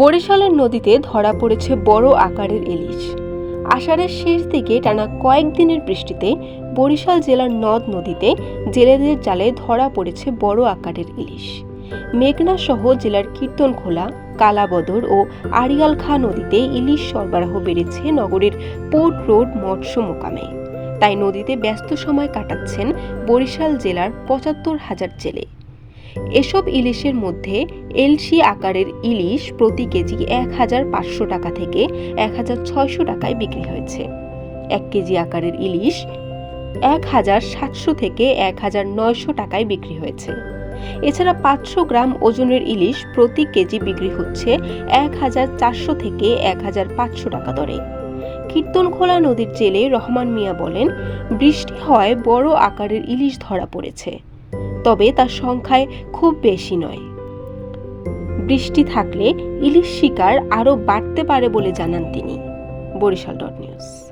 বরিশালের নদীতে ধরা পড়েছে বড় আকারের ইলিশ। আষাঢ়ের শেষ দিকে টানা কয়েকদিনের বৃষ্টিতে বরিশাল জেলার নদ নদীতে জেলেদের জালে ধরা পড়েছে বড় আকারের ইলিশ। মেঘনা সহ জেলার কীর্তনখোলা, কালাবদর ও আড়িয়াল খা নদীতে ইলিশ সরবরাহ বেড়েছে নগরীর পোর্ট রোড মৎস্য মোকামে। তাই নদীতে ব্যস্ত সময় কাটাচ্ছেন বরিশাল জেলার পঁচাত্তর হাজার জেলে। এসব ইলিশের মধ্যে এলসি আকারের ইলিশ প্রতি কেজি এক হাজার পাঁচশো টাকা থেকে এক হাজার ছয়শো টাকায় বিক্রি হয়েছে। এক কেজি আকারের ইলিশ এক হাজার সাতশো থেকে এক হাজার নয়শো টাকায় বিক্রি হয়েছে। এছাড়া পাঁচশো গ্রাম ওজনের ইলিশ প্রতি কেজি বিক্রি হচ্ছে এক হাজার চারশো থেকে এক হাজার পাঁচশো টাকা দরে। কীর্তনখোলা নদীর জেলে রহমান মিয়া বলেন, বৃষ্টি হয় বড় আকারের ইলিশ ধরা পড়েছে। তবে তার সংখ্যায় খুব বেশি নয়। বৃষ্টি থাকলে ইলিশ শিকার আরও বাড়তে পারে বলে জানান তিনি। Barishal dot news.